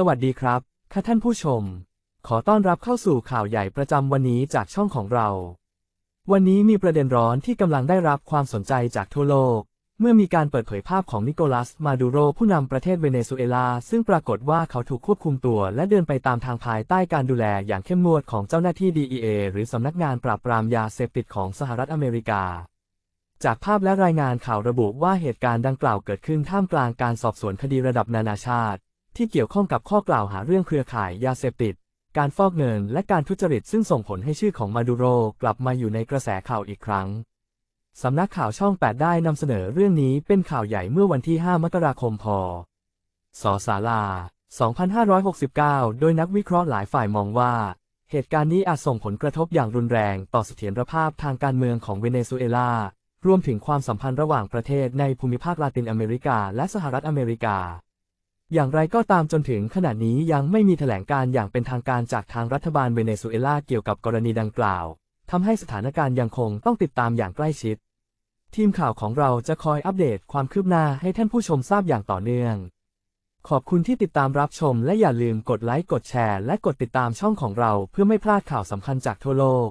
สวัสดีครับ ค่ะท่านผู้ชม ขอต้อนรับเข้าสู่ข่าวใหญ่ประจำวันนี้จากช่องของเรา วันนี้มีประเด็นร้อนที่กำลังได้รับความสนใจจากทั่วโลก เมื่อมีการเปิดเผยภาพของนิโคลัส มาดูโรผู้นำประเทศเวเนซุเอลา ซึ่งปรากฏว่าเขาถูกควบคุมตัว และเดินไปตามทางภายใต้การดูแลอย่างเข้มงวดของเจ้าหน้าที่ DEA หรือสำนักงานปราบปรามยาเสพติดของสหรัฐอเมริกาจากภาพและรายงานข่าวระบุว่าเหตุการณ์ดังกล่าวเกิดขึ้นท่ามกลางการสอบสวนคดีระดับนานาชาติ ที่เกี่ยวข้องกับข้อกล่าวหาเรื่องเครือข่ายยาเสพติด การฟอกเงินและการทุจริตซึ่งส่งผลให้ชื่อของมาดูโรกลับมาอยู่ในกระแสข่าวอีกครั้ง สำนักข่าวช่อง 8 ได้นำเสนอเรื่องนี้เป็นข่าวใหญ่เมื่อวันที่ 5 มกราคมพศศาลา 2569 โดยนักวิเคราะห์หลายฝ่ายมองว่า เหตุการณ์นี้อาจส่งผลกระทบอย่างรุนแรงต่อเสถียรภาพทางการเมืองของเวเนซุเอลารวมถึงความสัมพันธ์ระหว่างประเทศในภูมิภาคลาตินอเมริกาและสหรัฐอเมริกา อย่างไรก็ตามจนถึงขณะนี้ยังไม่มีแถลงการอย่างเป็นทางการจากทางรัฐบาลเวเนซุเอลาเกี่ยวกับกรณีดังกล่าวทำให้สถานการณ์ยังคงต้องติดตามอย่างใกล้ชิด ทีมข่าวของเราจะคอยอัปเดตความคืบหน้าให้ท่านผู้ชมทราบอย่างต่อเนื่อง ขอบคุณที่ติดตามรับชม และอย่าลืมกดไลค์กดแชร์ และกดติดตามช่องของเราเพื่อไม่พลาดข่าวสำคัญจากทั่วโลก